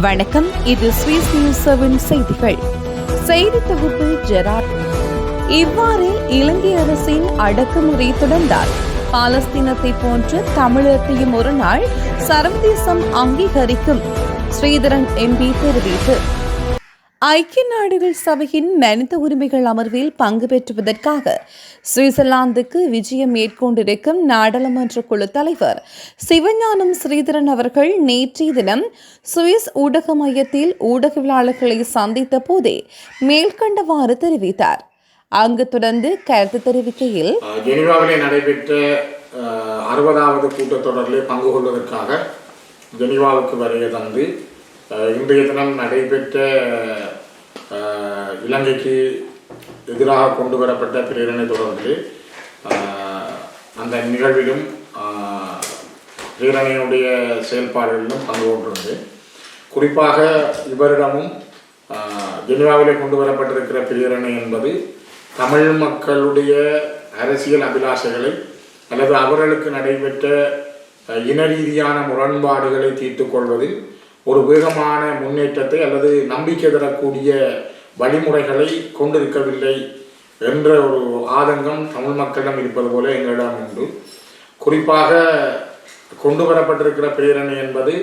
வணக்கம். இது ஸ்வீஸ் news seven செய்திகள். செய்தி தொகுப்பு ஜெராட். இவ்வாறு இலங்கை அரசின் அடக்குமுறை தொடர்ந்தார் பாலஸ்தீனத்தை போன்று தமிழகத்தையும் ஒரு நாள் சர்வதேசம் அங்கீகரிக்கும். ஸ்ரீதரன் எம்பி தெரிவித்து ஐக்கிய நாடுகள் சபையின் மனித உரிமைகள் அமர்வில் பங்கு பெற்றுவதற்காக சுவிட்சர்லாந்துக்கு விஜயம் மேற்கொண்டிருக்கும் நாடாளுமன்ற குழு தலைவர் சிவஞானம் ஸ்ரீதரன் அவர்கள் நேற்றைய தினம் சுவிஸ் ஊடக மையத்தில் ஊடகவியலாளர்களை சந்தித்த போதே மேற்கண்டவாறு தெரிவித்தார். அங்கு தொடர்ந்து கருத்து தெரிவிக்கையில் ஜெனீவாவிலே நடைபெற்ற அறுபதாவது கூட்டத்தொடரில் பங்கு கொள்வதற்காக ஜெனீவாவுக்கு வருகை தந்து இன்றைய தினம் நடைபெற்ற இலங்கைக்கு எதிராக கொண்டு வரப்பட்ட பிரேரணை தொடர்ந்து அந்த நிகழ்விலும் பிரேரணையினுடைய செயல்பாடுகளிலும் பங்கு கொண்டிருந்தது குறிப்பாக இவரிடமும் ஜெனிவாவிலே கொண்டு வரப்பட்டிருக்கிற பிரேரணை என்பது தமிழ் மக்களுடைய அரசியல் அபிலாஷைகளை அல்லது அவர்களுக்கு நடைபெற்ற இன ரீதியான முரண்பாடுகளை தீர்த்துக் கொள்வதில் ஒரு வேகமான முன்னேற்றத்தை அல்லது நம்பிக்கை தரக்கூடிய வழிமுறைகளை கொண்டிருக்கவில்லை என்ற ஒரு ஆதங்கம் தமிழ் மக்களிடம் இருப்பது போல எங்களிடம் உண்டு. குறிப்பாக கொண்டு வரப்பட்டிருக்கிற பிரேரணை என்பது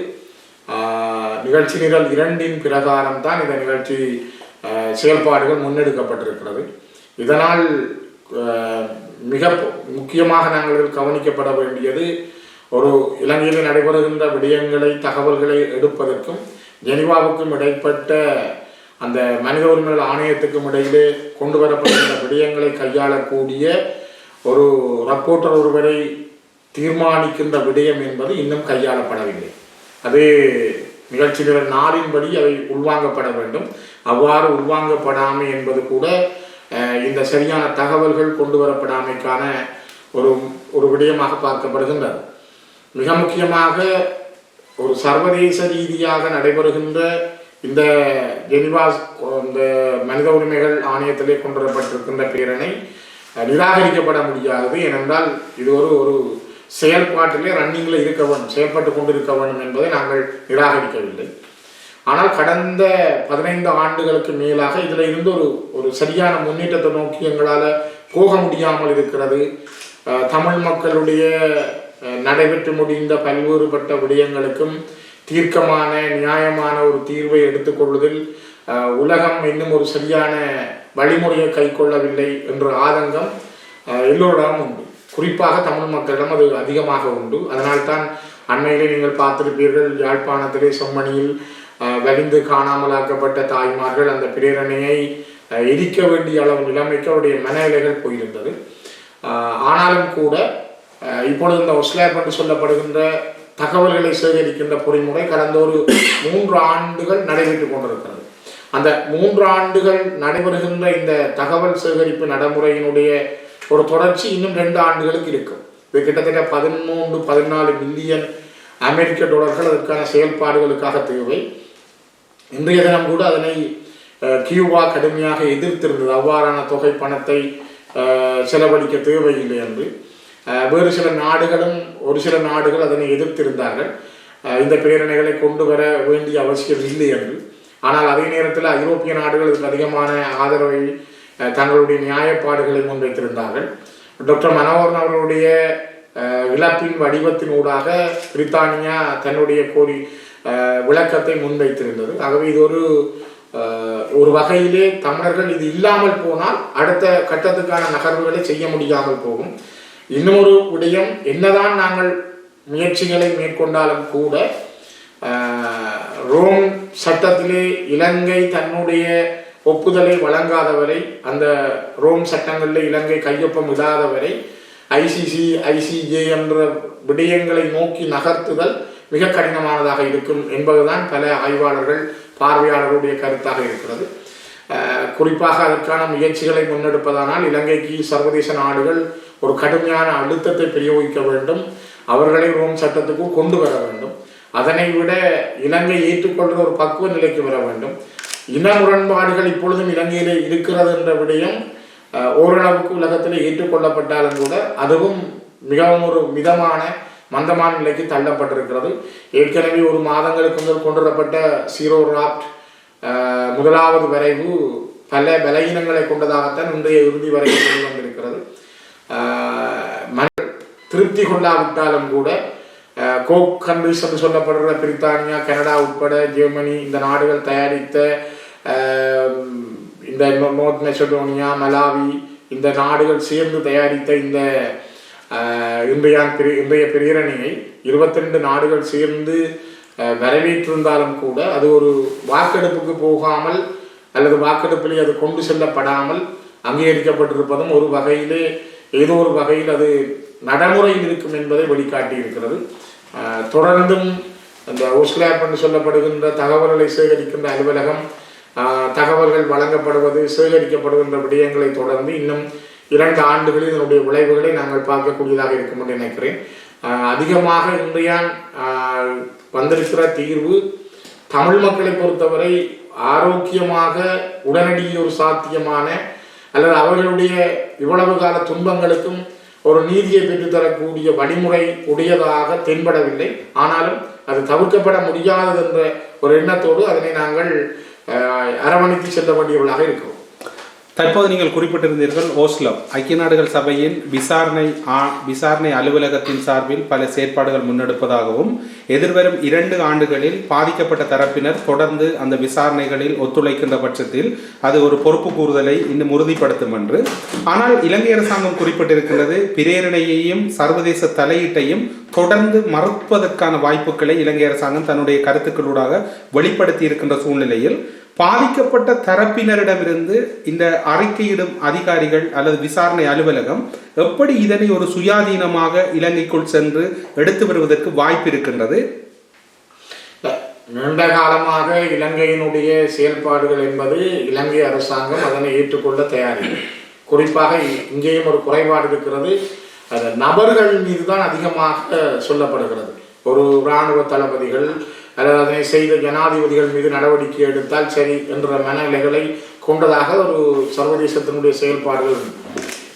நிகழ்ச்சி நிரல் இரண்டின் பிரகாரம் தான் இந்த நிகழ்ச்சி செயல்பாடுகள் முன்னெடுக்கப்பட்டிருக்கிறது. இதனால் மிக முக்கியமாக நாங்கள் கவனிக்கப்பட வேண்டியது ஒரு இலங்கையில் நடைபெறுகின்ற விடயங்களை தகவல்களை எடுப்பதற்கும் ஜெனிவாவுக்கும் இடைப்பட்ட அந்த மனித உரிமைகள் ஆணையத்துக்கும் இடையிலே கொண்டு வரப்படுகின்ற விடயங்களை கையாளக்கூடிய ஒரு ரப்போர்ட்டர் ஒருவரை தீர்மானிக்கின்ற விடயம் என்பது இன்னும் கையாளப்படவில்லை. அது நிகழ்ச்சி நிரல் நாளின்படி அவை உள்வாங்கப்பட வேண்டும். அவ்வாறு உள்வாங்கப்படாமை என்பது கூட இந்த சரியான தகவல்கள் கொண்டு வரப்படாமைக்கான ஒரு ஒரு விடயமாக பார்க்கப்படுகின்றது. மிக முக்கியமாக ஒரு சர்வதேச ரீதியாக நடைபெறுகின்ற இந்த ஜெனிவா இந்த மனித உரிமைகள் ஆணையத்திலே கொண்டு வரப்பட்டிருக்கின்ற பேரணை நிராகரிக்கப்பட முடியாதது. ஏனென்றால் இது ஒரு ஒரு செயல்பாட்டிலே ரன்னிங்கில் இருக்க வேண்டும் செயல்பட்டு கொண்டிருக்க வேண்டும் என்பதை நாங்கள் நிராகரிக்கவில்லை. ஆனால் கடந்த பதினைந்து ஆண்டுகளுக்கு மேலாக இதில் இருந்து ஒரு ஒரு சரியான முன்னேற்றத்தை நோக்கி எங்களால் போக முடியாமல் இருக்கிறது. தமிழ் மக்களுடைய நடைபெற்று முடிந்த பல்வேறுபட்ட விடயங்களுக்கும் தீர்க்கமான நியாயமான ஒரு தீர்வை எடுத்துக்கொள்வதில் உலகம் இன்னும் ஒரு சரியான வழிமுறையை கைக்கொள்ளவில்லை என்ற ஆதங்கம் எல்லோரிடமும் உண்டு. குறிப்பாக தமிழ் மக்களிடம் அது அதிகமாக உண்டு. அதனால்தான் அண்மையிலே நீங்கள் பார்த்திருப்பீர்கள் யாழ்ப்பாணத்திலே செம்மணியில் வலிந்து காணாமலாக்கப்பட்ட தாய்மார்கள் அந்த பிரேரணையை எரிக்க வேண்டிய அளவு நிலைமைக்கு அவருடைய மனநிலைகள் போயிருந்தது. ஆனாலும் கூட இப்பொழுது இந்த ஒஸ்லேப் என்று சொல்லப்படுகின்ற தகவல்களை சேகரிக்கின்ற பொறிமுறை கடந்த ஒரு மூன்று ஆண்டுகள் நடைபெற்றுக் கொண்டிருக்கிறது. அந்த மூன்று ஆண்டுகள் நடைபெறுகின்ற இந்த தகவல் சேகரிப்பு நடைமுறையினுடைய ஒரு தொடர்ச்சி இன்னும் ரெண்டு ஆண்டுகளுக்கு இருக்கும். இது கிட்டத்தட்ட பதிமூன்று பதினாலு பில்லியன் அமெரிக்க டாலர்கள் அதற்கான செயல்பாடுகளுக்காக தேவை. இன்றைய தினம் கூட அதனை கியூபா கடுமையாக எதிர்த்திருந்தது. அவ்வாறான தொகை பணத்தை செலவழிக்க தேவையில்லை என்று. வேறு சில நாடுகளும் ஒரு சில நாடுகள் அதனை எதிர்த்திருந்தார்கள். இந்த பிரேரணைகளை கொண்டு வர வேண்டிய அவசியம் இல்லை என்று. ஆனால் அதே நேரத்தில் ஐரோப்பிய நாடுகள் இதுக்கு அதிகமான ஆதரவை தங்களுடைய நியாயப்பாடுகளை முன்வைத்திருந்தார்கள். டாக்டர் மனோகரன் அவர்களுடைய இழப்பின் வடிவத்தினூடாக பிரித்தானியா தன்னுடைய கோரி விளக்கத்தை முன்வைத்திருந்தது. ஆகவே இது ஒரு ஒரு வகையிலே தமிழர்கள் இது இல்லாமல் போனால் அடுத்த கட்டத்துக்கான நகர்வுகளை செய்ய முடியாமல் போகும். இன்னொரு விடயம் என்னதான் நாங்கள் முயற்சிகளை மேற்கொண்டாலும் கூட ரோம் சட்டத்திலே இலங்கை தன்னுடைய ஒப்புதலை வழங்காதவரை அந்த ரோம் சட்டங்களில் இலங்கை கையொப்பம் இடாதவரை ஐசிசி ஐசிஜே என்ற விடயங்களை நோக்கி நகர்த்துதல் மிக கடினமானதாக இருக்கும் என்பதுதான் பல ஆய்வாளர்கள் பார்வையாளர்களுடைய கருத்தாக இருக்கிறது. குறிப்பாக அதற்கான முயற்சிகளை முன்னெடுப்பதானால் இலங்கைக்கு சர்வதேச நாடுகள் ஒரு கடுமையான அழுத்தத்தை பிரயோகிக்க வேண்டும். அவர்களை ரோம் சட்டத்துக்கும் கொண்டு வர வேண்டும். அதனை விட இலங்கை ஏற்றுக்கொள்கிற ஒரு பக்குவ நிலைக்கு வர வேண்டும். இன முரண்பாடுகள் இப்பொழுதும் இலங்கையிலே இருக்கிறது என்ற விடயம் ஓரளவுக்கு உலகத்தில் ஏற்றுக்கொள்ளப்பட்டாலும் கூட அதுவும் மிகவும் ஒரு மிதமான மந்தமான நிலைக்கு தள்ளப்பட்டிருக்கிறது. ஏற்கனவே ஒரு மாதங்களுக்கு முதல் கொண்டு வரப்பட்ட சீரோ ராப்ட் முதலாவது வரைவு பல பலகீனங்களை கொண்டதாகத்தான் இன்றைய இறுதி வரைவு கொண்டு வந்திருக்கிறது. ஆஹ், மன திருப்தி கொள்ளாவிட்டாலும் கூட கோக் கண்ட்ரிஸ் என்று சொல்லப்படுற பிரித்தானியா கனடா உட்பட ஜெர்மனி இந்த நாடுகள் தயாரித்த இந்த நோர்த் மெசடோனியா மலாவி இந்த நாடுகள் சேர்ந்து தயாரித்த இந்த ஆஹ், இன்றைய இன்றைய பிரேரணையை இருபத்தி ரெண்டு நாடுகள் சேர்ந்து வரவேற்றிருந்தாலும் கூட அது ஒரு வாக்கெடுப்புக்கு போகாமல் அல்லது வாக்கெடுப்பிலே அது கொண்டு செல்லப்படாமல் அங்கீகரிக்கப்பட்டிருப்பதும் ஒரு வகையிலே ஏதோ ஒரு வகையில் அது நடைமுறையில் இருக்கும் என்பதை வெளிக்காட்டி இருக்கிறது தொடர்ந்தும் இந்த ஓஸ்லாப் என்று சொல்லப்படுகின்ற தகவல்களை சேகரிக்கின்ற அலுவலகம் தகவல்கள் வழங்கப்படுவது சேகரிக்கப்படுகின்ற விடயங்களை தொடர்ந்து இன்னும் இரண்டு ஆண்டுகளில் இதனுடைய விளைவுகளை நாங்கள் பார்க்கக்கூடியதாக இருக்கும் என்று நினைக்கிறேன். அதிகமாக இன்றைய வந்திருக்கிற தீர்வு தமிழ் மக்களை பொறுத்தவரை ஆரோக்கியமாக உடனடி ஒரு சாத்தியமான அல்லது அவர்களுடைய இவ்வளவு கால துன்பங்களுக்கும் ஒரு நீதியை பெற்றுத்தரக்கூடிய வழிமுறை உடையதாக தென்படவில்லை. ஆனாலும் அது தவிர்க்கப்பட முடியாதது என்ற ஒரு எண்ணத்தோடு அதனை நாங்கள் அரவணைத்து செல்ல வேண்டியவர்களாக இருக்கும். தற்போது நீங்கள் குறிப்பிட்டிருந்தீர்கள் ஓஸ்லோ. ஐக்கிய நாடுகள் சபையின் விசாரணை ஆ- விசாரணை அலுவலகத்தின் சார்பில் பல செயற்பாடுகள் முன்னெடுப்பதாகவும் எதிர்வரும் இரண்டு ஆண்டுகளில் பாதிக்கப்பட்ட தரப்பினர் தொடர்ந்து அந்த விசாரணைகளில் ஒத்துழைக்கின்ற பட்சத்தில் அது ஒரு பொறுப்பு கூறுதலை இன்னும் உறுதிப்படுத்தும் என்று. ஆனால் இலங்கை அரசாங்கம் குறிப்பிட்டிருக்கிறது பிரேரணையையும் சர்வதேச தலையீட்டையும் தொடர்ந்து மறுப்பதற்கான வாய்ப்புகளை இலங்கை அரசாங்கம் தன்னுடைய கருத்துக்களூடாக வெளிப்படுத்தி இருக்கின்ற சூழ்நிலையில் பாதிக்கப்பட்ட தரப்பினரிடமிருந்து இந்த அறிக்கையிடும் அதிகாரிகள் அல்லது விசாரணை அலுவலகம் எப்படி இதனை ஒரு சுயாதீனமாக இலங்கைக்குள் சென்று எடுத்து வருவதற்கு வாய்ப்பு இருக்கின்றது? நீண்ட காலமாக இலங்கையினுடைய செயல்பாடுகள் என்பது இலங்கை அரசாங்கம் அதனை ஏற்றுக்கொள்ள தயாரில்லை. குறிப்பாக இ- இங்கேயும் ஒரு குறைபாடு இருக்கிறது. அது நபர்கள் மீது தான் அதிகமாக சொல்லப்படுகிறது. ஒரு இராணுவ தளபதிகள் அல்லது அதனை செய்த ஜனாதிபதிகள் மீது நடவடிக்கை எடுத்தால் சரி என்ற மனநிலைகளை கொண்டதாக ஒரு சர்வதேசத்தினுடைய செயல்பாடுகள்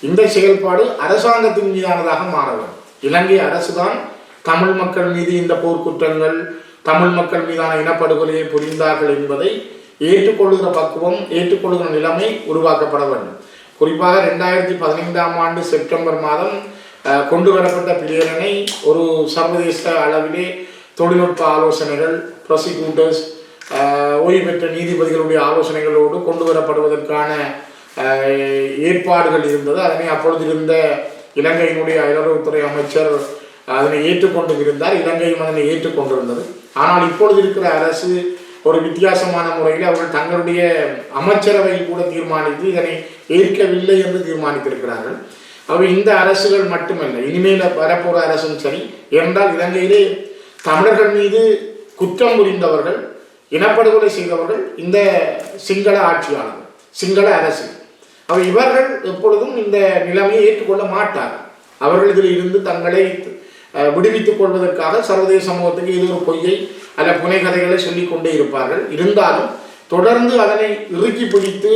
இந்த செயல்பாடு அரசாங்கத்தின் மீதானதாக மாற வேண்டும் இலங்கை அரசுதான் தமிழ் மக்கள் மீது இந்த போர்க்குற்றங்கள் தமிழ் மக்கள் மீதான இனப்படுகொலையை புரிந்தார்கள் என்பதை ஏற்றுக்கொள்கிற பக்குவம் ஏற்றுக்கொள்கிற நிலைமை உருவாக்கப்பட வேண்டும். குறிப்பாக ரெண்டாயிரத்தி பதினைந்தாம் ஆண்டு செப்டம்பர் மாதம் கொண்டு வரப்பட்ட பிரேரணை ஒரு சர்வதேச அளவிலே தொழில்நுட்ப ஆலோசனைகள் ப்ரொசிக்யூட்டர்ஸ் ஓய்வு பெற்ற நீதிபதிகளுடைய ஆலோசனைகளோடு கொண்டு வரப்படுவதற்கான ஏற்பாடுகள் இருந்தது. அதனை அப்பொழுது இருந்த இலங்கையினுடைய வெளியுறவுத்துறை அமைச்சர் அதனை ஏற்றுக்கொண்டு இருந்தார். இலங்கையும் அதனை ஏற்றுக்கொண்டிருந்தது. ஆனால் இப்பொழுது இருக்கிற அரசு ஒரு வித்தியாசமான முறையில் அவர்கள் தங்களுடைய அமைச்சரவையில் கூட தீர்மானித்து இதனை ஏற்கவில்லை என்று தீர்மானித்திருக்கிறார்கள். அவை இந்த அரசுகள் மட்டுமல்ல இனிமேல் வரப்போகிற அரசும் சரி. என்றால் இலங்கையிலே தமிழர்கள் மீது குற்றம் புரிந்தவர்கள் இனப்படுகொலை செய்தவர்கள் இந்த சிங்கள ஆட்சியாளர்கள் சிங்கள அரசு. அவர் இவர்கள் எப்பொழுதும் இந்த நிலைமையை ஏற்றுக்கொள்ள மாட்டார்கள். அவர்கள் இதில் இருந்து தங்களை விடுவித்துக் கொள்வதற்காக சர்வதேச சமூகத்துக்கு இது ஒரு பொய்யை அல்ல புனைகதைகளை சொல்லிக் கொண்டே இருப்பார்கள். இருந்தாலும் தொடர்ந்து அதனை இறுக்கி பிடித்து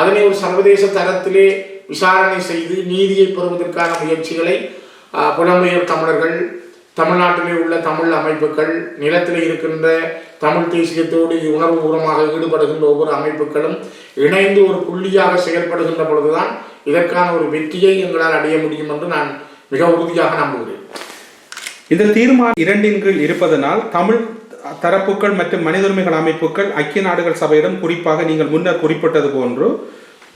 அதனை ஒரு சர்வதேச தரத்திலே விசாரணை செய்து நீதியை பெறுவதற்கான முயற்சிகளை புலம்பெயர் தமிழர்கள் தமிழ்நாட்டிலே உள்ள தமிழ் அமைப்புகள் நிலத்தில் இருக்கின்ற தமிழ் தேசியத்தோடு உணர்வுபூர்வமாக ஈடுபடுகின்ற ஒவ்வொரு அமைப்புகளும் இணைந்து ஒரு புள்ளியாக செயல்படுகின்ற பொழுதுதான் இதற்கான ஒரு வெற்றியை எங்களால் அடைய முடியும் என்று நான் மிக உறுதியாக நம்புகிறேன். இந்த தீர்மானம் இரண்டின் கீழ் இருப்பதனால் தமிழ் தரப்புகள் மற்றும் மனித உரிமைகள் அமைப்புகள் ஐக்கிய நாடுகள் சபையிடம் குறிப்பாக நீங்கள் முன்னர் குறிப்பிட்டது போன்று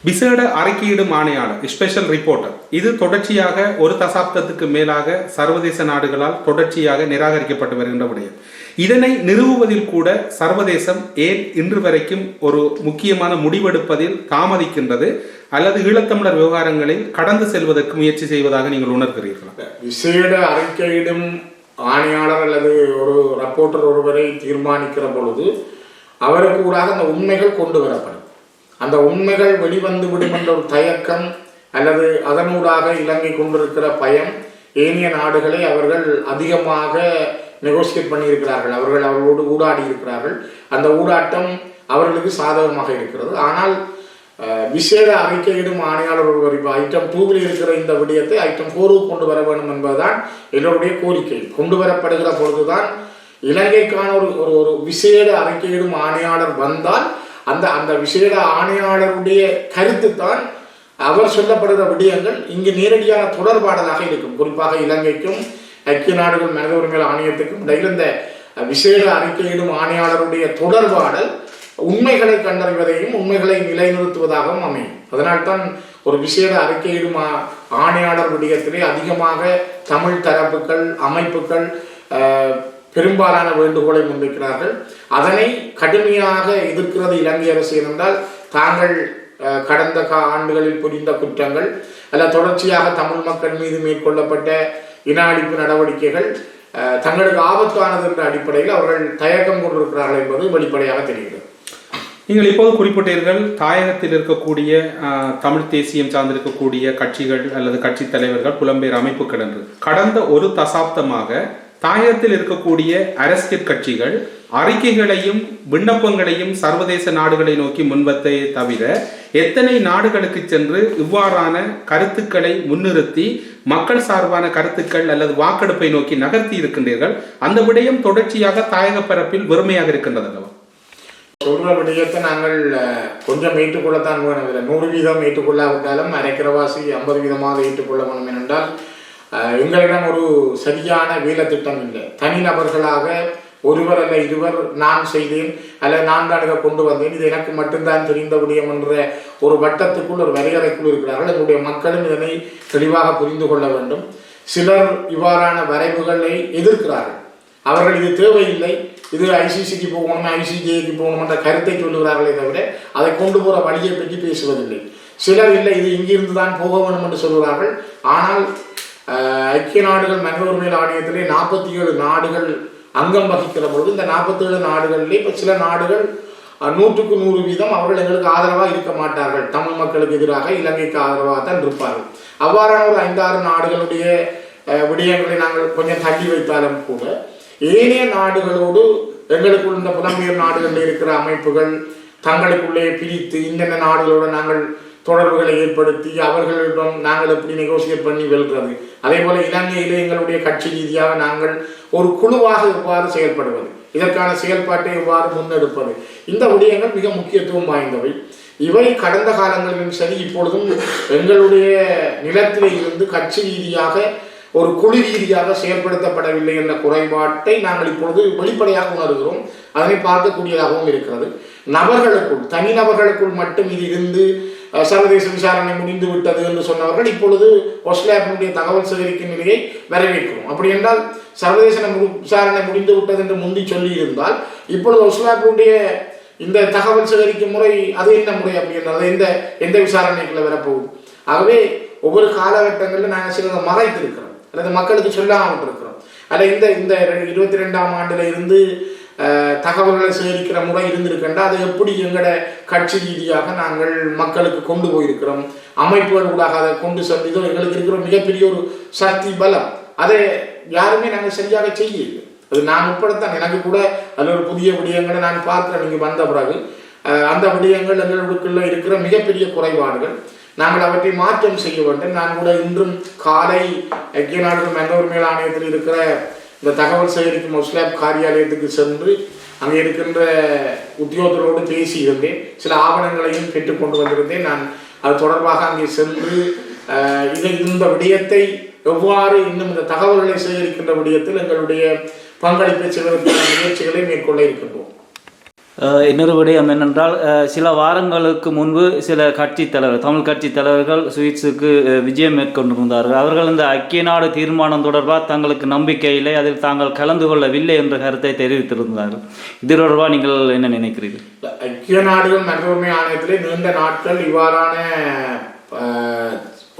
விசேட அறிக்கையிடும் ஆணையாளர் ஸ்பெஷல் ரிப்போர்ட்டர் இது தொடர்ச்சியாக ஒரு தசாப்தத்துக்கு மேலாக சர்வதேச நாடுகளால் தொடர்ச்சியாக நிராகரிக்கப்பட்டு வருகின்ற விடயம். இதனை நிறுவுவதில் கூட சர்வதேசம் ஏன் இன்று வரைக்கும் ஒரு முக்கியமான முடிவெடுப்பதில் தாமதிக்கின்றது அல்லது ஈழத்தமிழர் விவகாரங்களில் கடந்து செல்வதற்கு முயற்சி செய்வதாக நீங்கள் உணர்கிறீர்களா? விசேட அறிக்கையிடும் ஆணையாளர் அல்லது ஒரு ரப்போர்ட்டர் ஒருவரை தீர்மானிக்கிற பொழுது அவருக்கு கூட அந்த உண்மைகள் கொண்டு வரப்படும். அந்த உண்மைகள் வெளிவந்து விடும் என்ற ஒரு தயக்கம் அல்லது அதனூடாக இலங்கை கொண்டிருக்கிற பயம் ஏனைய நாடுகளை அவர்கள் அதிகமாக நெகோசியேட் பண்ணியிருக்கிறார்கள். அவர்கள் அவர்களோடு ஊடாடி இருக்கிறார்கள் அந்த ஊடாட்டம் அவர்களுக்கு சாதகமாக இருக்கிறது. ஆனால் விசேட அறிக்கையிடும் ஆணையாளர் ஒருவர் இப்போ ஐட்டம் டூவில் இருக்கிற இந்த விடயத்தை ஐட்டம் ஃபோருக்கு கொண்டு வர வேண்டும் என்பதுதான் எல்லோருடைய கோரிக்கை. கொண்டு வரப்படுகிற பொழுதுதான் இலங்கைக்கான ஒரு ஒரு ஒரு விசேட அறிக்கையிடும் ஆணையாளர் வந்தால் அந்த அந்த விசேட ஆணையாளருடைய கருத்து தான் அவர் சொல்லப்படுகிற விடயங்கள் இங்கு நேரடியான தொடர்பாடலாக இருக்கும். குறிப்பாக இலங்கைக்கும் ஐக்கிய நாடுகள் மனித உரிமைகள் ஆணையத்துக்கும் இடையில் இந்த விசேட அறிக்கையிடும் ஆணையாளருடைய தொடர்பாடல் உண்மைகளை கண்டறிவதையும் உண்மைகளை நிலைநிறுத்துவதாகவும் அமையும். அதனால்தான் ஒரு விசேட அறிக்கையிடும் ஆ- ஆணையாளர் விடயத்திலே அதிகமாக தமிழ் தரப்புகள் அமைப்புகள் பெரும்பாலான வேண்டுகோளை முன்வைக்கிறார்கள். அதனை கடுமையாக எதிர்க்கிறது இலங்கை அரசு என்றால் தாங்கள் கடந்த கா- ஆண்டுகளில் புரிந்த குற்றங்கள் அல்ல தொடர்ச்சியாக தமிழ் மக்கள் மீது மேற்கொள்ளப்பட்ட இன அழிப்பு நடவடிக்கைகள் தங்களுக்கு ஆபத்தானது என்ற அடிப்படையில் அவர்கள் தயக்கம் கொண்டிருக்கிறார்கள் என்பது வெளிப்படையாக தெரிகிறது. நீங்கள் இப்போது குறிப்பிட்டீர்கள் தாயகத்தில் இருக்கக்கூடிய தமிழ் தேசியம் சார்ந்திருக்கக்கூடிய கட்சிகள் அல்லது கட்சி தலைவர்கள் புலம்பெயர் அமைப்புகள் என்று. கடந்த ஒரு தசாப்தமாக தாயகத்தில் இருக்கக்கூடிய அரசியல் கட்சிகள் அறிக்கைகளையும் விண்ணப்பங்களையும் சர்வதேச நாடுகளை நோக்கி முன்வத்தை தவிர எத்தனை நாடுகளுக்கு சென்று இவ்வாறான கருத்துக்களை முன்னிறுத்தி மக்கள் சார்பான கருத்துக்கள் அல்லது வாக்கெடுப்பை நோக்கி நகர்த்தி இருக்கின்றீர்கள் அந்த விடயம் தொடர்ச்சியாக தாயக பரப்பில் வெறுமையாக இருக்கின்றது அல்லவா? சொல்ற விடயத்தை நாங்கள் கொஞ்சம் ஏற்றுக்கொள்ளத்தான் வேணும். இதில் நூறு வீதம் ஏற்றுக்கொள்ளாவிட்டாலும் அரைக்கிறவாசி ஐம்பது வீதமாக ஏற்றுக்கொள்ள வேணும். என்றால் எங்களிடம் ஒரு சரியான வேலை திட்டம் இல்லை. தனிநபர்களாக ஒருவர் அல்ல இருவர் நான் செய்தேன் அல்ல நான் தான் இதை கொண்டு வந்தேன். இது எனக்கு மட்டும்தான் தெரிந்த விடயம் என்ற ஒரு வட்டத்துக்குள் ஒரு வரையறைக்குள் இருக்கிறார்கள். எங்களுடைய மக்களும் இதனை தெளிவாக புரிந்து கொள்ள வேண்டும். சிலர் இவ்வாறான வரைவுகளை எதிர்க்கிறார்கள். அவர்கள் இது தேவையில்லை. இது ஐசிசிக்கு போகணும்? ஐசிஜேக்கு போகணும்? என்ற கருத்தை சொல்லுகிறார்களே தவிர அதை கொண்டு போகிற வழியை பற்றி பேசுவதில்லை. சிலர் இல்லை இது இங்கிருந்து தான் போக வேண்டும் என்று சொல்கிறார்கள் ஆனால் ஐக்கிய நாடுகள் மனித உரிமைகள் ஆணையத்திலே நாற்பத்தி ஏழு நாடுகள் அங்கம் வகிக்கிற பொழுது இந்த நாற்பத்தி ஏழு நாடுகளிலே இப்போ சில நாடுகள் நூற்றுக்கு நூறு வீதம் அவர்கள் எங்களுக்கு ஆதரவாக இருக்க மாட்டார்கள். தமிழ் மக்களுக்கு எதிராக இலங்கைக்கு ஆதரவாக தான் இருப்பார்கள். அவ்வாறான ஒரு ஐந்தாறு நாடுகளுடைய விடயங்களை நாங்கள் கொஞ்சம் தள்ளி வைத்தாலும் கூட ஏனைய நாடுகளோடு எங்களுக்குள் இந்த புலம்பெயர் நாடுகளில் இருக்கிற அமைப்புகள் தங்களுக்குள்ளே பிரித்து இன்னென்ன நாடுகளோடு நாங்கள் தொடர்புகளை ஏற்படுத்தி அவர்களிடம் நாங்கள் எப்படி நெகோசியேட் பண்ணி வெல்றது? அதே போல இலங்கையிலே எங்களுடைய கட்சி ரீதியாக நாங்கள் ஒரு குழுவாக எவ்வாறு செயல்படுவது. இதற்கான செயல்பாட்டை எவ்வாறு முன்னெடுப்பது. இந்த விடயங்கள் மிக முக்கியத்துவம் வாய்ந்தவை. இவை கடந்த காலங்களிலும் சரி இப்பொழுதும் எங்களுடைய நிலத்திலே இருந்து கட்சி ரீதியாக ஒரு குழு ரீதியாக செயல்படுத்தப்படவில்லை என்ற குறைபாட்டை நாங்கள் இப்பொழுது வெளிப்படையாக உணர்கிறோம். அதனை பார்க்கக்கூடியதாகவும் இருக்கிறது. நபர்களுக்குள் தனிநபர்களுக்குள் மட்டும் இது இருந்து சர்வதேச விசாரணை முடிந்து விட்டது என்று சொன்னவர்கள் இப்பொழுது ஒஸ்லாப்பினுடைய தகவல் சேகரிக்கும் நிலையை வரவேற்கிறோம். அப்படி என்றால் சர்வதேச மு- விசாரணை முடிந்து விட்டது என்று முந்தி சொல்லியிருந்தால் இப்பொழுது ஒஸ்லாப்பினுடைய இந்த தகவல் சேகரிக்கும் முறை அது என்ன முறை அப்படின்றது எந்த எந்த விசாரணைக்குள்ள வரப்போகுது? ஆகவே ஒவ்வொரு காலகட்டங்களில் நாங்கள் சிலதை மறைத்திருக்கிறோம். அல்லது மக்களுக்கு சொல்லாமல் இருக்கிறோம். அல்ல இந்த இந்த இருபத்தி ரெண்டாம் ஆண்டுல இருந்து தகவல்களை சேகரிக்கிற முறை இருந்திருக்கின்றா அதை எப்படி எங்களோட கட்சி ரீதியாக நாங்கள் மக்களுக்கு கொண்டு போயிருக்கிறோம்? அமைப்புகள் ஊடாக அதை கொண்டு சென்றதோ எங்களுக்கு இருக்கிற மிகப்பெரிய ஒரு சக்தி பலம் அதை யாருமே நாங்கள் சரியாக செய்யல அது நான் உட்படத்தான் எனக்கு கூட அதில் ஒரு புதிய விடயங்களை நான் பார்க்குறேன். நீங்க வந்த பிறகு அந்த விடயங்கள் எங்களுக்குள்ள இருக்கிற மிகப்பெரிய குறைபாடுகள். நாங்கள் அவற்றை மாற்றம் செய்ய வேண்டும். நான் கூட இன்றும் காலை ஐக்கிய நாடுகள் மனித உரிமைகள் ஆணையத்தில் இருக்கிற இந்த தகவல் சேகரிக்கும் முஸ்லாப் காரியாலயத்துக்கு சென்று அங்கே இருக்கின்ற உத்தியோகத்தரோடு பேசி இருந்தேன் சில ஆவணங்களையும் பெற்றுக்கொண்டு வந்திருந்தேன். நான் அது தொடர்பாக அங்கே சென்று இதை இந்த விடயத்தை எவ்வாறு இன்னும் இந்த தகவல்களை சேகரிக்கின்ற விடயத்தில் எங்களுடைய பங்களிப்பை செய்வதற்கான முயற்சிகளை மேற்கொள்ள இருக்கின்றோம். இன்னொரு விடயம் என்னென்றால் சில வாரங்களுக்கு முன்பு சில கட்சி தலைவர் தமிழ் கட்சி தலைவர்கள் சுவிட்ஸுக்கு விஜயம் மேற்கொண்டிருந்தார்கள். அவர்கள் இந்த ஐக்கிய நாடு தீர்மானம் தொடர்பாக தங்களுக்கு நம்பிக்கை இல்லை அதில் தாங்கள் கலந்து கொள்ளவில்லை என்ற கருத்தை தெரிவித்திருந்தார்கள். இது தொடர்பாக நீங்கள் என்ன நினைக்கிறீர்கள்? ஐக்கிய நாடுகள் மனித ஆணையத்திலே நீண்ட நாட்கள் இவ்வாறான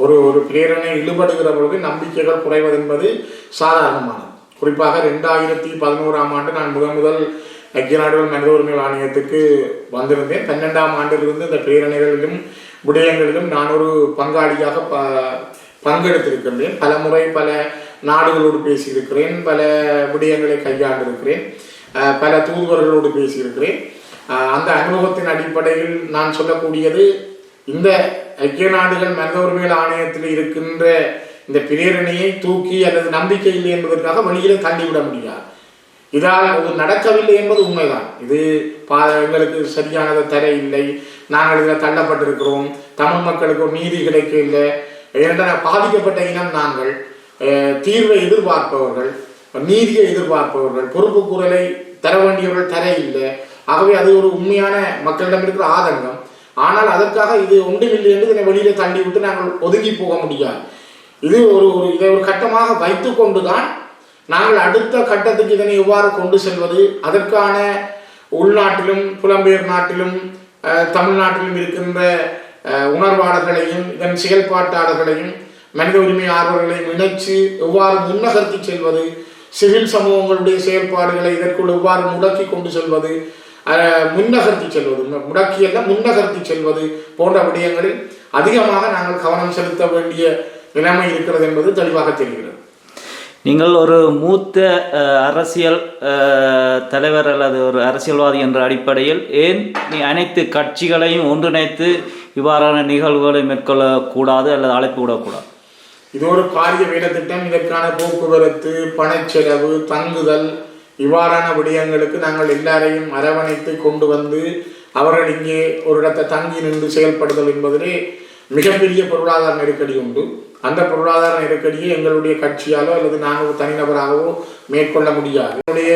ஒரு ஒரு பிரேரணை ஈடுபடுகிற பொழுது நம்பிக்கைகள் குறைவது என்பது சாதாரணமானது. குறிப்பாக ரெண்டாயிரத்தி பதினோராம் ஆண்டு நான் முதன் முதல் ஐக்கிய நாடுகள் மனித உரிமைகள் ஆணையத்துக்கு வந்திருந்தேன். பன்னெண்டாம் ஆண்டிலிருந்து இந்த பிரேரணைகளிலும் விடயங்களிலும் நான் ஒரு பங்காளியாக ப பங்கெடுத்திருக்கின்றேன். பல முறை பல நாடுகளோடு பேசியிருக்கிறேன் பல விடயங்களை கையாண்டிருக்கிறேன். பல தூதுவர்களோடு பேசியிருக்கிறேன். அந்த அனுபவத்தின் அடிப்படையில் நான் சொல்லக்கூடியது இந்த ஐக்கிய நாடுகள் மனித உரிமைகள் ஆணையத்தில் இருக்கின்ற இந்த பிரேரணையை தூக்கி அல்லது நம்பிக்கை இல்லை என்பதற்காக வெளியிலே தள்ளிவிட முடியாது. இதால் இது நடக்கவில்லை என்பது உண்மைதான். இது பா- எங்களுக்கு சரியானதை தர இல்லை நாங்கள் இதில் தள்ளப்பட்டிருக்கிறோம். தமிழ் மக்களுக்கு நீதி கிடைக்கவில்லை. ஏனென்றால் பாதிக்கப்பட்ட இனம் நாங்கள். தீர்வை எதிர்பார்ப்பவர்கள் நீதியை எதிர்பார்ப்பவர்கள் பொறுப்பு குரலை தர வேண்டியவர்கள் தர இல்லை ஆகவே அது ஒரு உண்மையான மக்களிடம் இருக்கிற ஆதங்கம். ஆனால் அதற்காக இது ஒன்றுமில்லை என்று இதனை வெளியில தள்ளிவிட்டு நாங்கள் ஒதுங்கி போக முடியாது. இது ஒரு ஒரு இதை ஒரு கட்டமாக வைத்து கொண்டுதான் நாங்கள் அடுத்த கட்டத்துக்கு இதனை எவ்வாறு கொண்டு செல்வது? அதற்கான உள்நாட்டிலும் புலம்பெயர் நாட்டிலும் தமிழ்நாட்டிலும் இருக்கின்ற உணர்வாளர்களையும் இதன் செயல்பாட்டாளர்களையும் மனித உரிமை ஆர்வர்களையும் இணைச்சு எவ்வாறு முன்னகர்த்தி செல்வது? சிவில் சமூகங்களுடைய செயல்பாடுகளை இதற்குள் எவ்வாறு முடக்கி கொண்டு செல்வது? முன்னகர்த்தி செல்வது. முடக்கியல்ல முன்னகர்த்தி செல்வது போன்ற விடயங்களில் அதிகமாக நாங்கள் கவனம் செலுத்த வேண்டிய நிலைமை இருக்கிறது என்பது தெளிவாக தெரிகிறது. நீங்கள் ஒரு மூத்த அரசியல் தலைவர் அல்லது ஒரு அரசியல்வாதி என்ற அடிப்படையில் ஏன் நீ அனைத்து கட்சிகளையும் ஒன்றிணைத்து இவ்வாறான நிகழ்வுகளை மேற்கொள்ளக்கூடாது அல்லது அழைப்பு விடக்கூடாது? இது ஒரு பாரிய வேலைத்திட்டம் இதற்கான போக்குவரத்து பணச்செலவு தங்குதல் இவ்வாறான விடயங்களுக்கு நாங்கள் எல்லாரையும் அரவணைத்து கொண்டு வந்து அவர்கள் இங்கே ஒரு இடத்தை தங்கி நின்று செயல்படுதல் என்பதிலே மிகப்பெரிய பொருளாதார நெருக்கடி உண்டு. அந்த பொருளாதார நெருக்கடியை எங்களுடைய கட்சியாலோ அல்லது நாங்கள் தனிநபராகவோ மேற்கொள்ள முடியாது. என்னுடைய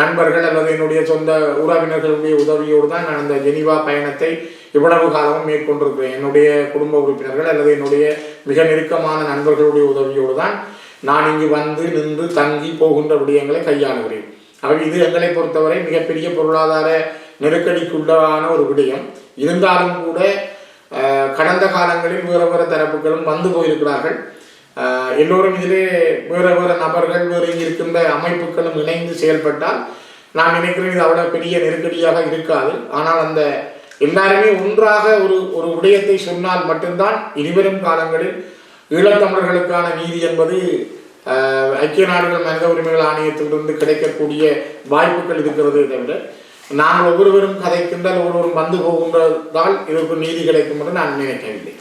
நண்பர்கள் அல்லது என்னுடைய சொந்த உறவினர்களுடைய உதவியோடு தான் நான் அந்த ஜெனிவா பயணத்தை இவ்வளவு காலமும் மேற்கொண்டிருக்கிறேன். என்னுடைய குடும்ப உறுப்பினர்கள் அல்லது என்னுடைய மிக நெருக்கமான நண்பர்களுடைய உதவியோடு தான் நான் இங்கு வந்து நின்று தங்கி போகின்ற விடயங்களை கையாளுகிறேன். ஆகவே இது எங்களை பொறுத்தவரை மிகப்பெரிய பொருளாதார நெருக்கடிக்குள்ளான ஒரு விடயம். இருந்தாலும் கூட கடந்த காலங்களில் வேறு வேறு தரப்புகளும் வந்து போயிருக்கிறார்கள். எல்லோரும் இதிலே வேறு வேறு நபர்கள் வேறு இருக்கின்ற அமைப்புகளும் இணைந்து செயல்பட்டால் நான் நினைக்கிறேன் இது அவ்வளோ பெரிய நெருக்கடியாக இருக்காது. ஆனால் அந்த எல்லாருமே ஒன்றாக ஒரு ஒரு விடயத்தை சொன்னால் மட்டும்தான் இனிவரும் காலங்களில் ஈழத்தமிழர்களுக்கான நீதி என்பது ஐக்கிய நாடுகள் மனித உரிமைகள் ஆணையத்திலிருந்து கிடைக்கக்கூடிய வாய்ப்புகள் இருக்கிறது தவிர நாங்கள் ஒவ்வொருவரும் கதைக்கின்றால் ஒவ்வொருவரும் வந்து போகின்றதால் இதற்கு நீதி கிடைக்கும் என்று நான் நினைக்கவில்லை.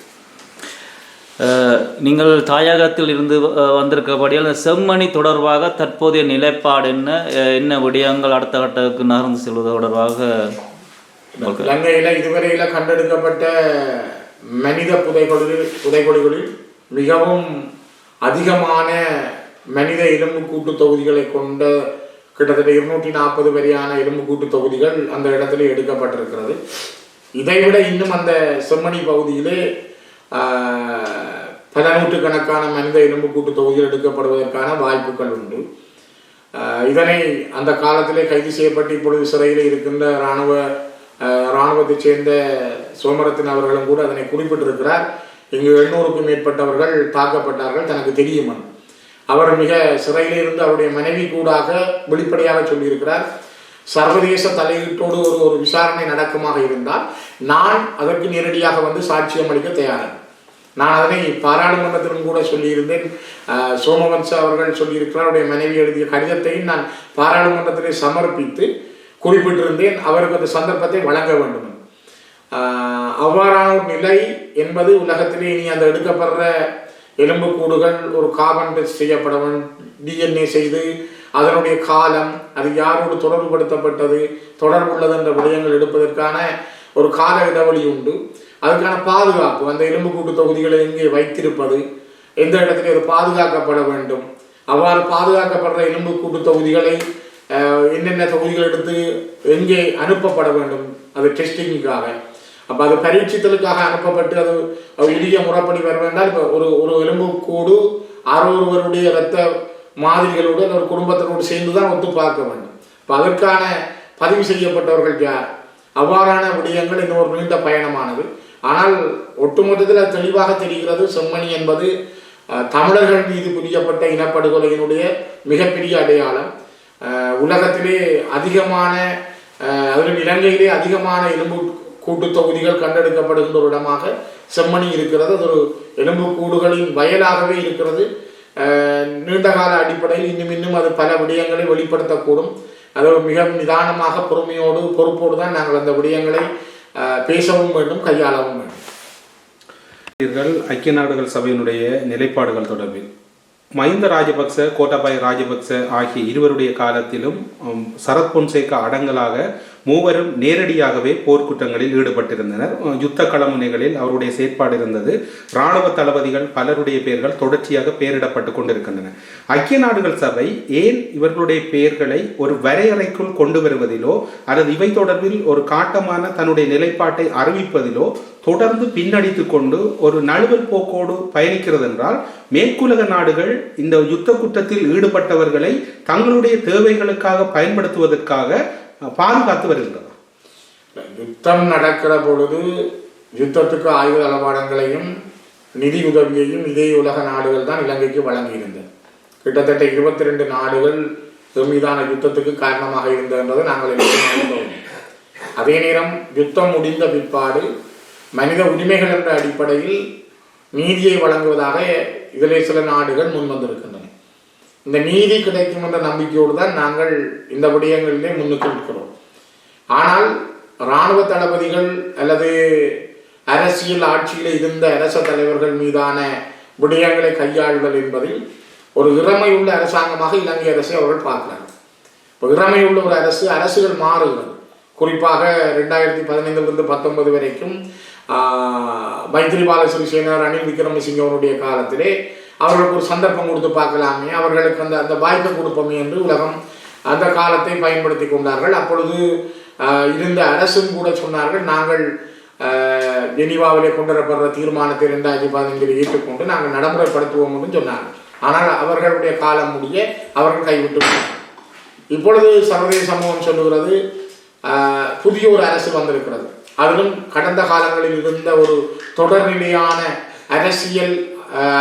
நீங்கள் தாயகத்தில் இருந்து வந்திருக்கபடியால் செம்மணி தொடர்பாக தற்போதைய நிலைப்பாடு என்ன? என்ன விடயங்கள் அடுத்த கட்டத்துக்கு நகர்ந்து செல்வது தொடர்பாக இலங்கையில இதுவரையில கண்டெடுக்கப்பட்ட மனித புதைகுழில் புதைகுழிகளில் மிகவும் அதிகமான மனித எலும்புக்கூட்டு தொகுதிகளை கொண்ட கிட்டத்தட்ட இருநூற்றி நாற்பது வரையான எலும்புக்கூட்டு தொகுதிகள் அந்த இடத்துல எடுக்கப்பட்டிருக்கிறது. இதைவிட இன்னும் அந்த செம்மணி பகுதியிலே பல நூற்றுக்கணக்கான மனித எலும்புக்கூட்டு தொகுதிகள் எடுக்கப்படுவதற்கான வாய்ப்புகள் உண்டு. இதனை அந்த காலத்திலே கைது செய்யப்பட்டு இப்பொழுது சிறையில் இருக்கின்ற இராணுவ இராணுவத்தைச் சேர்ந்த சோமரத்தின் அவர்களும் கூட அதனை குறிப்பிட்டிருக்கிறார். இங்கு எண்ணூறுக்கும் மேற்பட்டவர்கள் தாக்கப்பட்டார்கள் தனக்கு தெரியும் அவர் மிக சிறையில் இருந்து அவருடைய மனைவி கூடாக வெளிப்படையாக சொல்லியிருக்கிறார். சர்வதேச தலையீட்டோடு ஒரு ஒரு விசாரணை நடக்குமாக இருந்தால் நான் அதற்கு நேரடியாக வந்து சாட்சியம் அளிக்க தயாராக நான் அதனை பாராளுமன்றத்திலும் கூட சொல்லியிருந்தேன். சோமவன்ச அவர்கள் சொல்லியிருக்கிறார் அவருடைய மனைவி எழுதிய கடிதத்தையும் நான் பாராளுமன்றத்திலே சமர்ப்பித்து குறிப்பிட்டிருந்தேன். அவருக்கு அந்த சந்தர்ப்பத்தை வழங்க வேண்டும். அவ்வாறான ஒரு நிலை என்பது உலகத்திலே இனி அந்த எடுக்கப்படுற எலும்புக்கூடுகள் ஒரு கார்பன் டெஸ்ட் செய்யப்பட டிஎன்ஏ செய்து அதனுடைய காலம் அது யாரோடு தொடர்புபடுத்தப்பட்டது தொடர்புள்ளது என்ற விடயங்கள் எடுப்பதற்கான ஒரு கால இடைவெளி உண்டு. அதுக்கான பாதுகாப்பு அந்த எலும்புக்கூட்டு தொகுதிகளை எங்கே வைத்திருப்பது எந்த இடத்துல அது பாதுகாக்கப்பட வேண்டும் அவ்வாறு பாதுகாக்கப்படுற எலும்புக்கூட்டு தொகுதிகளை என்னென்ன தொகுதிகள் எடுத்து எங்கே அனுப்பப்பட வேண்டும் அது டெஸ்டிங்குக்காக அப்போ அது பரீட்சித்தலுக்காக அனுப்பப்பட்டு அது அது எளிய முறைப்படி வர வேண்டாம். இப்போ ஒரு ஒரு எலும்புக்கூடு ஆரோருவருடைய இரத்த மாதிரிகளோடு ஒரு குடும்பத்தினோடு சேர்ந்து தான் ஒத்து பார்க்க வேண்டும். இப்போ அதற்கான பதிவு செய்யப்பட்டவர்கள் யார்? அவ்வாறான விடயங்கள் இன்னும் ஒரு நீண்ட பயணமானது. ஆனால் ஒட்டுமொத்தத்தில் அது தெளிவாக தெரிகிறது செம்மணி என்பது தமிழர்கள் மீது புரியப்பட்ட இனப்படுகொலையினுடைய மிகப்பெரிய அடையாளம். உலகத்திலே அதிகமான அதிலும் இலங்கையிலே அதிகமான எலும்பு கூட்டு தொகுதிகள் கண்டெடுக்கப்படுகின்ற ஒரு இடமாக செம்மணி இருக்கிறது. அது ஒரு எலும்பு கூடுகளின் வயலாகவே இருக்கிறது. நீண்டகால நீண்ட கால அடிப்படையில் இன்னும் இன்னும் அது பல விடயங்களை வெளிப்படுத்தக்கூடும். அது மிக நிதானமாக பொறுமையோடு பொறுப்போடு தான் நாங்கள் அந்த விடயங்களை பேசவும் வேண்டும் கையாளவும் வேண்டும். ஐக்கிய நாடுகள் சபையினுடைய நிலைப்பாடுகள் தொடர்பில். மஹிந்த ராஜபக்ச கோட்டாபாய ராஜபக்ச ஆகிய இருவருடைய காலத்திலும் சரத் பொன்சேகா அடங்கலாக மூவரும் நேரடியாகவே போர்க்குற்றங்களில் ஈடுபட்டிருந்தனர். யுத்த களமுனைகளில் அவருடைய செயற்பாடு இருந்தது. இராணுவ தளபதிகள் பலருடைய பெயர்கள் தொடர்ச்சியாக பெயரிடப்பட்டு கொண்டிருக்கின்றன. ஐக்கிய நாடுகள் சபை ஏன் இவர்களுடைய பெயர்களை ஒரு வரையறைக்குள் கொண்டு வருவதிலோ அல்லது இவை தொடர்பில் ஒரு காட்டமான தன்னுடைய நிலைப்பாட்டை அறிவிப்பதிலோ தொடர்ந்து பின்னடித்து கொண்டு ஒரு நழுவல் போக்கோடு பயணிக்கிறது என்றால் மேற்குலக நாடுகள் இந்த யுத்த குற்றத்தில் ஈடுபட்டவர்களை தங்களுடைய தேவைகளுக்காக பயன்படுத்துவதற்காக பாதுகாத்து வருகின்றன யுத்தம் நடக்கிற பொழுது யுத்தத்துக்கு ஆயுத அலவாடங்களையும் நிதி உதவியையும் இதே உலக நாடுகள் தான் இலங்கைக்கு வழங்கியிருந்தது. கிட்டத்தட்ட இருபத்தி ரெண்டு நாடுகள் மீதான யுத்தத்துக்கு காரணமாக இருந்தது என்பதை நாங்கள் எல்லோரும் அதே நேரம் யுத்தம் முடிந்த பிற்பாடு மனித உரிமைகள் என்ற அடிப்படையில் நீதியை வழங்குவதாக இதிலே சில நாடுகள் முன்வந்திருக்கின்றன. இந்த நீதி கிடைக்கும் என்ற நம்பிக்கையோடு தான் நாங்கள் இந்த விடயங்களிலே முன்னுக்கு நிற்கிறோம். ஆனால் இராணுவ தளபதிகள் அல்லது அரசியல் ஆட்சியில் இருந்த அரச தலைவர்கள் மீதான விடயங்களை கையாளுதல் என்பதில் ஒரு இறமையுள்ள அரசாங்கமாக இலங்கை அரசை அவர்கள் பார்க்கிறார்கள். இப்போ இறமையுள்ள ஒரு அரசு அரசுகள் மாறுகிறது. குறிப்பாக ரெண்டாயிரத்தி பதினைந்திலிருந்து பத்தொன்பது வரைக்கும் ஆஹ், மைத்ரிபால சிறிசேனர் ரணில் விக்ரமசிங்கவனுடைய காலத்திலே அவர்களுக்கு ஒரு சந்தர்ப்பம் கொடுத்து பார்க்கலாமே. அவர்களுக்கு அந்த அந்த வாய்ப்பை கொடுப்போமே என்று உலகம் அந்த காலத்தை பயன்படுத்தி கொண்டார்கள். அப்பொழுது இருந்த அரசும் கூட சொன்னார்கள் நாங்கள் ஜெனிவாவிலே ஜெனீவாவிலே கொண்டு தீர்மானத்தை ரெண்டாயிரத்தி பதினைந்தில் ஏற்றுக்கொண்டு நாங்கள் நடைமுறைப்படுத்துவோம் என்று சொன்னார்கள். ஆனால் அவர்களுடைய காலம் முடிய அவர்கள் கைவிட்டு இப்பொழுது சர்வதேச சமூகம் சொல்லுகிறது புதிய ஒரு அரசு வந்திருக்கிறது. அதிலும் கடந்த காலங்களில் இருந்த ஒரு தொடர்நிலையான அரசியல்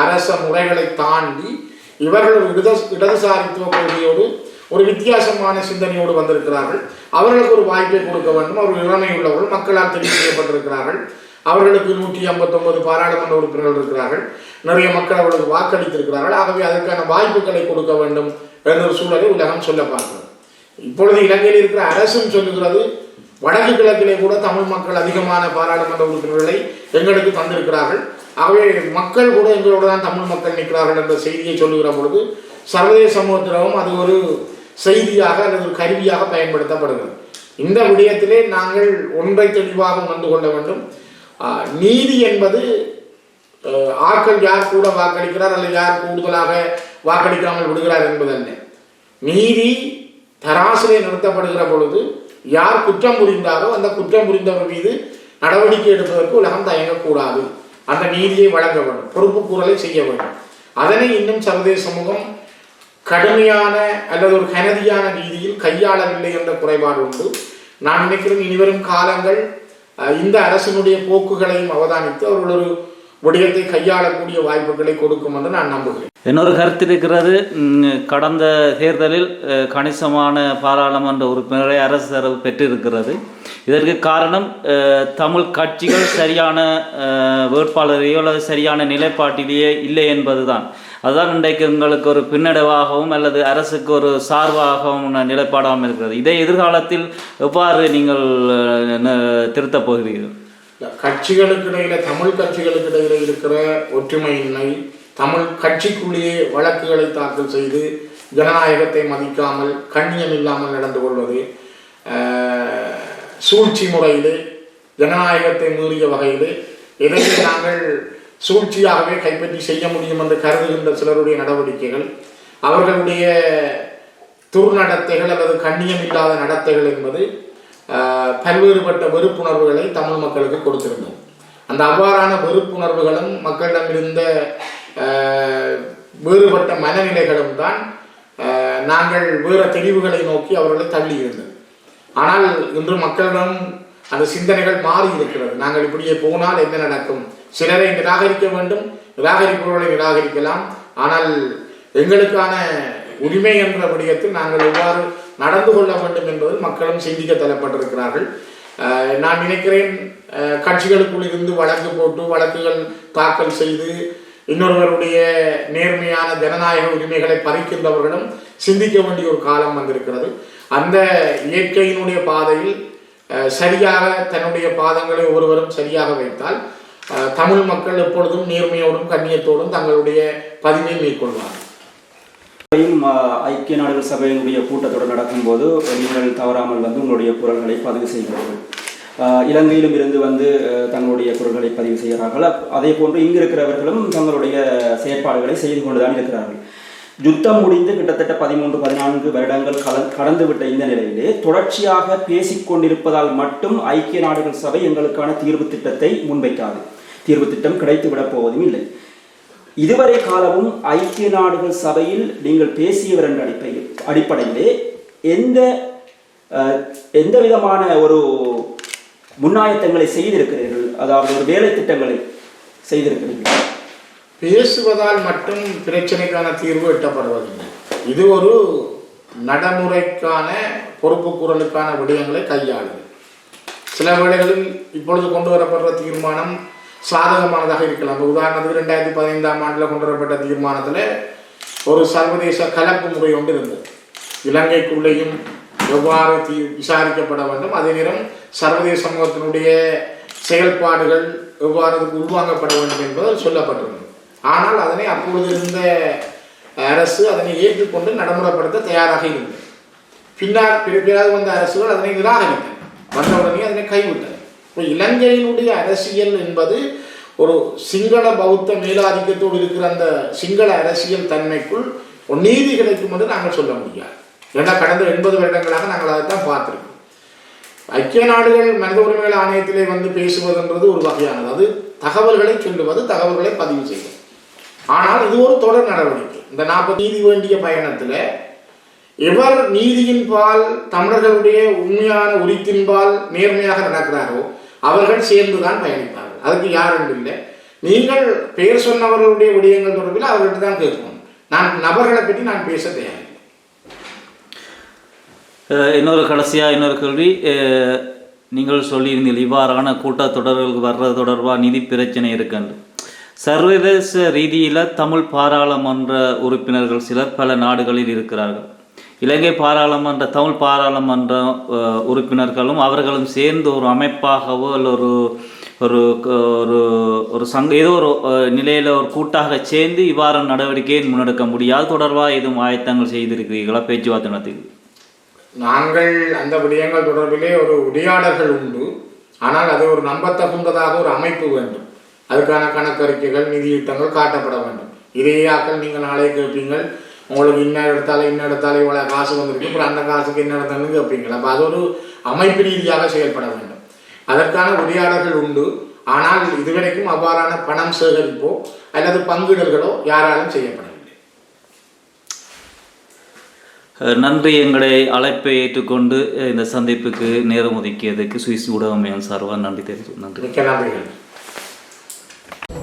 அரச முறைகளை தாண்டி இவர்கள் ஒரு இடது இடதுசாரித்துவ கொள்கையோடு ஒரு வித்தியாசமான சிந்தனையோடு வந்திருக்கிறார்கள். அவர்களுக்கு ஒரு வாய்ப்பை கொடுக்க வேண்டும். அவர்கள் இளமை உள்ளவர்கள் மக்களால் தெரிவு செய்யப்பட்டிருக்கிறார்கள். அவர்களுக்கு நூற்றி ஐம்பத்தொன்பது பாராளுமன்ற உறுப்பினர்கள் இருக்கிறார்கள். நிறைய மக்கள் அவர்களுக்கு வாக்களித்திருக்கிறார்கள். ஆகவே அதற்கான வாய்ப்புகளை கொடுக்க வேண்டும் என்ற சூழலை உலகம் சொல்ல பார்க்கிறது. இப்பொழுது இலங்கையில் இருக்கிற அரசும் சொல்லுகிறது வடக்கு கிழக்கிலே கூட தமிழ் மக்கள் அதிகமான பாராளுமன்ற உறுப்பினர்களை எங்களுக்கு தந்திருக்கிறார்கள். ஆகவே மக்கள் கூட எங்களோட தான் தமிழ் மக்கள் நிற்கிறார்கள் என்ற செய்தியை சொல்லுகிற பொழுது சர்வதேச சமூகத்தினரும் அது ஒரு செய்தியாக அல்லது ஒரு கருவியாக பயன்படுத்தப்படுகிறது. இந்த விடயத்திலே நாங்கள் ஒன்றை தெளிவாக உணர்ந்து கொள்ள வேண்டும். நீதி என்பது ஆட்கள் யார் கூட வாக்களிக்கிறார் அல்லது யார் கூடுதலாக வாக்களிக்காமல் விடுகிறார் என்பதல்ல. நீதி தராசிலே நிறுத்தப்படுகிற பொழுது யார் குற்றம் புரிந்தாரோ அந்த குற்றம் புரிந்தவர் மீது நடவடிக்கை எடுப்பதற்கு உலகம் தயங்கக்கூடாது. அந்த நீதியை வழங்க வேண்டும் பொறுப்பு கூறலை செய்ய வேண்டும். அதனை இன்னும் சர்வதேச சமூகம் கடுமையான அல்லது ஒரு கனதியான ரீதியில் கையாளவில்லை என்ற குறைபாடு உண்டு. நான் நினைக்கிறேன் இனிவரும் காலங்கள் இந்த அரசினுடைய போக்குகளையும் அவதானித்து அவர்கள் ஒரு விடயத்தை கையாளக்கூடிய வாய்ப்புகளை கொடுக்கும் என்று நான் நம்புகிறேன். இன்னொரு கருத்து இருக்கிறது கடந்த தேர்தலில் கணிசமான பாராளுமன்ற உறுப்பினரை அரசு தரவு பெற்றிருக்கிறது. இதற்கு காரணம் தமிழ் கட்சிகள் சரியான வேட்பாளரையோ அல்லது சரியான நிலைப்பாட்டிலேயே இல்லை என்பதுதான். அதுதான் இன்றைக்கு உங்களுக்கு ஒரு பின்னடைவாகவும் அல்லது அரசுக்கு ஒரு சார்பாகவும் நிலைப்பாடாகவும் இருக்கிறது. இதை எதிர்காலத்தில் எவ்வாறு நீங்கள் திருத்தப் போகிறீர்கள்? கட்சிகளுக்கு இடையில தமிழ் கட்சிகளுக்கு இடையில இருக்கிற ஒற்றுமையின்மை தமிழ் கட்சிக்குள்ளேயே வழக்குகளை தாக்கல் செய்து ஜனநாயகத்தை மதிக்காமல் கண்ணியம் இல்லாமல் நடந்து கொள்வது சூழ்ச்சி முறையிலே ஜனநாயகத்தை மீறிய வகையிலே எதையும் நாங்கள் சூழ்ச்சியாகவே கைப்பற்றி செய்ய முடியும் என்று கருதுகின்ற சிலருடைய நடவடிக்கைகள் அவர்களுடைய துர்நடத்தைகள் அல்லது கண்ணியம் இல்லாத நடத்தைகள் என்பது பல்வேறுபட்ட வெறுப்புணர்வுகளை தமிழ் மக்களுக்கு கொடுத்திருந்தோம். அந்த அவ்வாறான வெறுப்புணர்வுகளும் மக்களிடம் இருந்த வேறுபட்ட மனநிலைகளும் தான் நாங்கள் வேறு தெளிவுகளை நோக்கி அவர்களை தள்ளி இருந்தது ஆனால் இன்று மக்களிடம் அந்த சிந்தனைகள் மாறி இருக்கிறது நாங்கள் இப்படியே போனால் என்ன நடக்கும்? சிலரை நிராகரிக்க வேண்டும் நிராகரிப்பவர்களை நிராகரிக்கலாம். ஆனால் எங்களுக்கான உரிமை என்ற விடயத்தில் நாங்கள் எவ்வாறு நடந்து கொள்ள வேண்டும் என்பது மக்களும் சிந்திக்க தள்ளப்பட்டிருக்கிறார்கள் நான் நினைக்கிறேன் கட்சிகளுக்குள் இருந்து வழக்கு போட்டு வழக்குகள் தாக்கல் செய்து இன்னொருவருடைய நேர்மையான ஜனநாயக உரிமைகளை பறிக்கின்றவர்களும் சிந்திக்க வேண்டிய ஒரு காலம் வந்திருக்கிறது. அந்த இயற்கையினுடைய பாதையில் சரியாக தன்னுடைய பாதங்களை ஒருவரும் சரியாக வைத்தால் தமிழ் மக்கள் எப்பொழுதும் நேர்மையோடும் கண்ணியத்தோடும் தங்களுடைய பதிவை மேற்கொள்வார்கள். ஐக்கிய நாடுகள் சபையினுடைய கூட்டத்தொடர் நடக்கும்போது நீங்கள் தவறாமல் வந்து உங்களுடைய குரல்களை பதிவு செய்கிறீர்கள். இலங்கையிலும் இருந்து வந்து தங்களுடைய குரல்களை பதிவு செய்கிறார்கள். அப்- அதே போன்று இங்கு இருக்கிறவர்களும் தங்களுடைய செயற்பாடுகளை செய்து கொண்டுதான் இருக்கிறார்கள். யுத்தம் முடிந்து கிட்டத்தட்ட பதிமூன்று பதினான்கு வருடங்கள் கல கடந்துவிட்ட இந்த நிலையிலே தொடர்ச்சியாக பேசிக்கொண்டிருப்பதால் மட்டும் ஐக்கிய நாடுகள் சபை எங்களுக்கான தீர்வு திட்டத்தை முன்வைக்காது. தீர்வு திட்டம் கிடைத்து விடப் போவதும் இல்லை. இதுவரை காலமும் ஐக்கிய நாடுகள் சபையில் நீங்கள் பேசியவர் என்ற அடிப்படையில் அடிப்படையிலே எந்த எந்த விதமான ஒரு முன்னாயத்தங்களை செய்திருக்கிறீர்கள்? அதாவது ஒரு வேலை திட்டங்களை செய்திருக்கிறீர்கள். பேசுவதால் மட்டும் பிரச்சனைக்கான தீர்வு எட்டப்படுவதில்லை. இது ஒரு நடைமுறைக்கான பொறுப்பு குரலுக்கான விடயங்களை கையாளுது. சில வேளைகளில் இப்பொழுது கொண்டு வரப்படுற தீர்மானம் சாதகமானதாக இருக்கலாம். இப்ப உதாரணத்துக்கு ரெண்டாயிரத்தி பதினைந்தாம் ஆண்டில் கொண்டு வரப்பட்ட தீர்மானத்தில் ஒரு சர்வதேச கலப்பு முறை ஒன்று இருந்தது. இலங்கைக்குள்ளேயும் எவ்வாறு தீ விசாரிக்கப்பட வேண்டும் அதே நேரம் சர்வதேச சமூகத்தினுடைய செயல்பாடுகள் எவ்வாறு அதுக்கு உள்வாங்கப்பட வேண்டும் என்பது சொல்லப்பட்டிருந்தது. ஆனால் அதனை அப்பொழுது இருந்த அரசு அதனை ஏற்றுக்கொண்டு நடைமுறைப்படுத்த தயாராக இருந்தது. பின்னால் பிற- பிறகு வந்த அரசுகள் அதனை நிராகரித்தன. வந்தவுடனே அதனை கைவிட்டன. இலங்கையினுடைய அரசியல் என்பது ஒரு சிங்கள பௌத்த மேலாதிக்கத்தோடு இருக்கிற அந்த சிங்கள அரசியல் தன்மைக்குள் ஒரு நீதி கிடைக்கும் என்று நாங்கள் சொல்ல முடியாது. ஏன்னா கடந்த எண்பது வருடங்களாக நாங்கள் அதைத்தான் பார்த்துருக்கோம். ஐக்கிய நாடுகள் மனித உரிமைகள் ஆணையத்திலே வந்து பேசுவதுன்றது ஒரு வகையானது. அது தகவல்களை சொல்லுவது தகவல்களை பதிவு செய்வது. ஆனால் இது ஒரு தொடர் நடவடிக்கை. இந்த நாற்பது நீதி வேண்டிய பயணத்தில் எவர் நீதியின்பால் தமிழர்களுடைய உண்மையான உரித்தின்பால் நேர்மையாக நடக்கிறாரோ அவர்கள் சேர்ந்துதான் பயணிப்பார்கள் அதுக்கு யாரும் இல்லை. நீங்கள் பெயர் சொன்னவர்களுடைய விடயங்கள் தொடர்பில் அவர்கள்ட்ட தான் கேட்கணும் நான் நபர்களை பற்றி நான் பேச தயாரில்லை. இன்னொரு கடைசியாக இன்னொரு கேள்வி. நீங்கள் சொல்லியிருந்தீர்கள் இவ்வாறான கூட்டத்தொடர்களுக்கு வர்றது தொடர்பாக நிதி பிரச்சனை இருக்குன்னு சர்வதேச ரீதியில் தமிழ் பாராளுமன்ற உறுப்பினர்கள் சிலர் பல நாடுகளில் இருக்கிறார்கள். இலங்கை பாராளுமன்ற தமிழ் பாராளுமன்ற உறுப்பினர்களும் அவர்களும் சேர்ந்து ஒரு அமைப்பாகவோ இல்லை ஒரு ஒரு ஒரு ஒரு சங்க ஏதோ ஒரு நிலையில் ஒரு கூட்டாக சேர்ந்து இவ்வாறு நடவடிக்கையை முன்னெடுக்க முடியாது. தொடர்பாக எதுவும் ஆயத்தங்கள் செய்திருக்கிறீர்களா? பேச்சுவார்த்தை நடத்தி நாங்கள் அந்த விடயங்கள் தொடர்பிலே ஒரு உரையாடல்கள் உண்டு. ஆனால் அது ஒரு நம்பத்தகுந்ததாக ஒரு அமைப்பு வேண்டும். அதுக்கான கணக்கறிக்கைகள் நிதியுத்தங்கள் காட்டப்பட வேண்டும். இதையாக்கள் நீங்கள் நாளை கேட்பீங்கள். உங்களுக்கு இன்ன எடுத்தாலும் இன்ன எடுத்தாலும் இவ்வளோ காசு வந்திருக்கு. அப்புறம் அந்த காசுக்கு என்ன எடுத்தாலும் கேட்பீங்கள் அப்போ அது ஒரு அமைப்பு ரீதியாக செயல்பட வேண்டும். அதற்கான உரையாடல்கள் உண்டு. ஆனால் இதுவரைக்கும் அவ்வாறான பணம் சேகரிப்போ அல்லது பங்கிடல்களோ யாராலும் செய்யப்படவில்லை. நன்றி. எங்களை அழைப்பை ஏற்றுக்கொண்டு இந்த சந்திப்புக்கு நேரம் ஒதுக்கியதுக்கு சுவிஸ் ஊடகமையம் சார்பாக நன்றி தெரிவித்து நன்றி